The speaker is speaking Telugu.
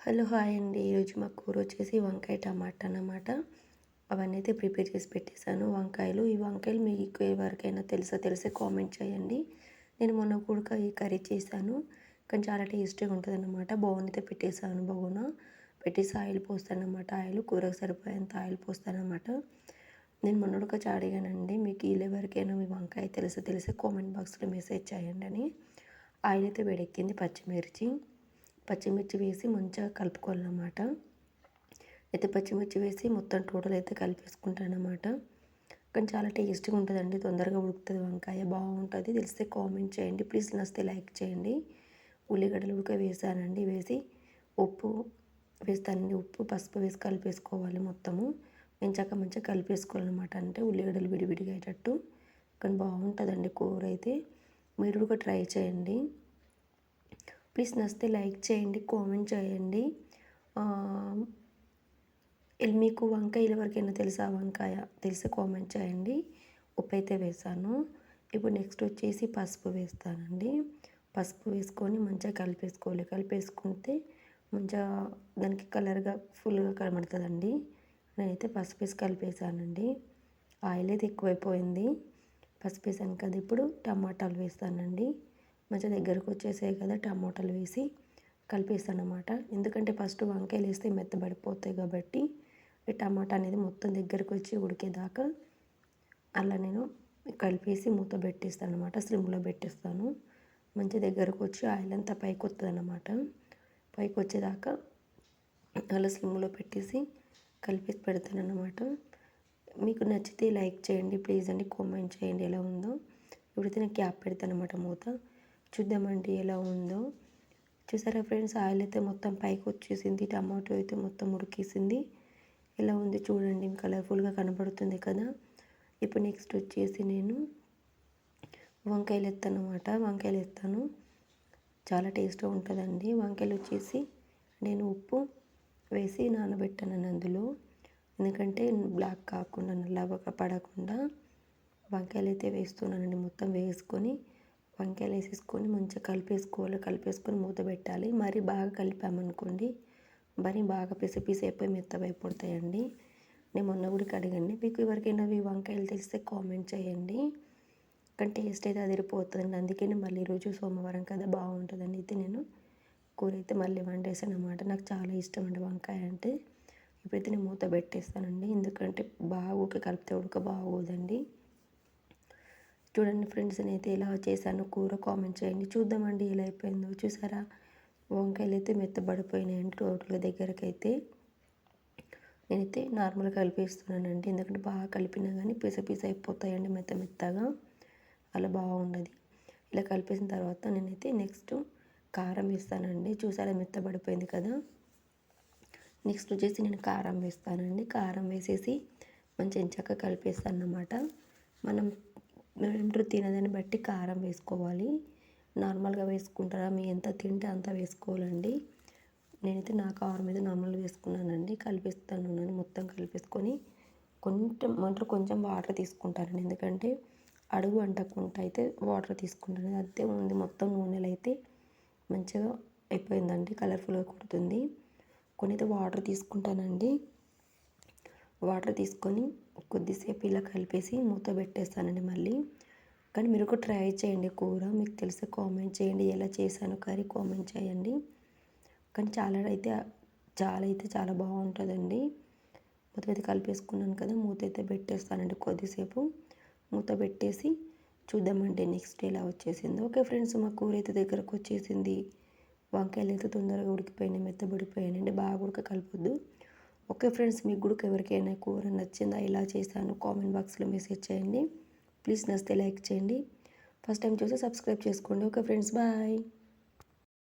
హలో హాయ్ అండి. ఈరోజు మా కూర వచ్చేసి వంకాయ టమాటా అన్నమాట. అవన్నీ అయితే ప్రిపేర్ చేసి పెట్టేశాను. వంకాయలు ఈ వంకాయలు మీకు ఎవరికైనా తెలుసా తెలిసే కామెంట్ చేయండి. నేను మొన్న కూడా ఈ కర్రీ చేశాను. కానీ చాలా టేస్టీగా ఉంటుంది అన్నమాట బాగుంది పెట్టేశాను బాగున్నా పెట్టేసి ఆయిల్ పోస్తానమాట ఆయిల్ కూరకు సరిపోయేంత ఆయిల్ పోస్తానమాట నేను మొన్నడుక చాడిగానండి మీకు వీళ్ళు ఎవరికైనా మీ వంకాయ తెలుసో తెలిసే కామెంట్ బాక్స్లో మెసేజ్ చేయండి అని. ఆయిల్ అయితే వేడెక్కింది పచ్చిమిర్చి. పచ్చిమిర్చి వేసి మంచిగా కలుపుకోవాలన్నమాట. అయితే పచ్చిమిర్చి వేసి మొత్తం టోటల్ అయితే కలిపేసుకుంటాను అనమాట కానీ చాలా టేస్టీగా ఉంటుందండి తొందరగా ఉడుకుతుంది వంకాయ బాగుంటుంది. తెలిస్తే కామెంట్ చేయండి ప్లీజ్ నచ్చితే లైక్ చేయండి. ఉల్లిగడ్డలు ఉడక వేసానండి వేసి ఉప్పు వేస్తానండి. ఉప్పు పసుపు వేసి కలిపేసుకోవాలి మొత్తము. మంచిగా మంచిగా కలిపేసుకోవాలన్నమాట అంటే ఉల్లిగడ్డలు విడివిడిగా అయ్యేటట్టు. కానీ బాగుంటుందండి కూర అయితే. మీరు కూడా ట్రై చేయండి. ప్లీజ్ నచ్చితే లైక్ చేయండి కామెంట్ చేయండి. మీకు వంకాయ వరకైనా తెలుసా? వంకాయ తెలిసి కామెంట్ చేయండి. ఉప్పు అయితే వేసాను. ఇప్పుడు నెక్స్ట్ వచ్చేసి పసుపు వేస్తానండి. పసుపు వేసుకొని మంచిగా కలిపేసుకోవాలి. కలిపేసుకుంటే మంచిగా దానికి కలర్గా ఫుల్గా కనబడుతుందండి. నేనైతే పసుపు వేసి కలిపేసానండి. ఆయిల్ అయితే ఎక్కువైపోయింది. పసుపు వేసాను కదా ఇప్పుడు టమాటాలు వేస్తానండి. మంచిగా దగ్గరకు వచ్చేసాయి కదా టమాటాలు వేసి కలిపేస్తాను అనమాట ఎందుకంటే ఫస్ట్ వంకాయలు వేస్తే మెత్తబడిపోతాయి కాబట్టి ఈ టమాటా అనేది మొత్తం దగ్గరకు వచ్చి ఉడికేదాకా అలా నేను కలిపేసి మూత పెట్టేస్తాను అనమాట స్లిమ్లో పెట్టేస్తాను. మంచి దగ్గరకు వచ్చి ఆయిల్ అంతా పైకి వస్తుంది అనమాట పైకి వచ్చేదాకా అలా స్లిమ్లో పెట్టేసి కలిపేసి పెడతాను అనమాట మీకు నచ్చితే లైక్ చేయండి ప్లీజ్ అండి కామెంట్ చేయండి ఎలా ఉందో. ఇప్పుడైతే నేను క్యాప్ పెడతాను అనమాట మూత చూద్దామండి ఎలా ఉందో. చూసారా ఫ్రెండ్స్ ఆయిల్ అయితే మొత్తం పైకి వచ్చేసింది టమాటో అయితే మొత్తం ఉడికేసింది. ఎలా ఉంది చూడండి కలర్ఫుల్గా కనబడుతుంది కదా. ఇప్పుడు నెక్స్ట్ వచ్చేసి నేను వంకాయలు ఎత్తాను అనమాట వంకాయలు ఎత్తాను. చాలా టేస్ట్గా ఉంటుందండి. వంకాయలు వచ్చేసి నేను ఉప్పు వేసి నానబెట్టాను అందులో. ఎందుకంటే బ్లాక్ కాకుండా నల్లగా పడకుండా వంకాయలు అయితే వేస్తున్నానండి మొత్తం వేసుకొని. వంకాయలు వేసేసుకొని మంచిగా కలిపేసుకోవాలి. కలిపేసుకొని మూత పెట్టాలి. మరీ బాగా కలిపామనుకోండి మరి బాగా పిసి పిసి అయిపోయి అయిపోతాయండి. నేను మొన్న కూడా కడగండి మీకు ఎవరికైనా ఈ వంకాయలు తెలిస్తే కామెంట్ చేయండి. కానీ టేస్ట్ అయితే అదిరిపోతుందండి. అందుకే మళ్ళీ రోజు సోమవారం కదా బాగుంటుందండి అయితే నేను కూర అయితే మళ్ళీ వండేసాను అనమాట నాకు చాలా ఇష్టం అండి వంకాయ అంటే. ఇప్పుడైతే నేను మూత పెట్టేస్తానండి. ఎందుకంటే బాగా ఊక కలిపితే ఉడక బాగోదండి. చూడండి ఫ్రెండ్స్ నేనైతే ఇలా చేశాను. కూర కామెంట్ చేయండి. చూద్దామండి ఎలా అయిపోయిందో. చూసారా? వంకాయలు అయితే మెత్తబడిపోయినాయండి టోటల్గా దగ్గరకు అయితే నేనైతే నార్మల్గా కలిపేస్తున్నానండి. ఎందుకంటే బాగా కలిపినా కానీ పీస పీస అయిపోతాయండి మెత్త మెత్తగా. అలా బాగుండదు. ఇలా కలిపేసిన తర్వాత నేనైతే నెక్స్ట్ కారం వేస్తానండి. చూసారా? మెత్తబడిపోయింది కదా. నెక్స్ట్ వచ్చేసి నేను కారం వేస్తానండి. కారం వేసేసి మంచి ఎంచక్క కలిపేస్తాను అన్నమాట మనం మేము తినదని బట్టి కారం వేసుకోవాలి. నార్మల్గా వేసుకుంటారా? మీ ఎంత తింటే అంత వేసుకోవాలండి. నేనైతే నా కారం మీద నార్మల్ వేసుకున్నానండి. కలిపిస్తాను మొత్తం కలిపేసుకొని కొంచెం మంటలో కొంచెం వాటర్ తీసుకుంటానండి. ఎందుకంటే అడుగు అంటకుండా అయితే వాటర్ తీసుకుంటాను. అంతే ఉంది మొత్తం నూనెలు అయితే మంచిగా అయిపోయిందండి. కలర్ఫుల్గా కుడుతుంది. కొన్ని అయితే వాటర్ తీసుకుంటానండి. వాటర్ తీసుకొని కొద్దిసేపు ఇలా కలిపేసి మూత పెట్టేస్తానండి మళ్ళీ. కానీ మీరు ఒక ట్రై చేయండి కూర. మీకు తెలిసే కామెంట్ చేయండి. ఎలా చేశాను కర్రీ కామెంట్ చేయండి. కానీ చాలా అయితే చాలా అయితే చాలా బాగుంటుందండి. మొత్తం అయితే కలిపేసుకున్నాను కదా మూత అయితే పెట్టేస్తానండి కొద్దిసేపు. మూత పెట్టేసి చూద్దామండి నెక్స్ట్ ఎలా వచ్చేసింది. ఓకే ఫ్రెండ్స్ మా కూర అయితే దగ్గరకు వచ్చేసింది. వంకాయలు అయితే తొందరగా ఉడికిపోయినాయి మెత్తబడిపోయానండి బాగా ఉడక కలపొద్దు. ఓకే ఫ్రెండ్స్ మీకు కూడా ఎవరికైనా కూర నచ్చిందా ఇలా చేశాను కామెంట్ బాక్స్లో మెసేజ్ చేయండి. ప్లీజ్ నచ్చితే లైక్ చేయండి. ఫస్ట్ టైం చూసి సబ్స్క్రైబ్ చేసుకోండి. Okay friends bye.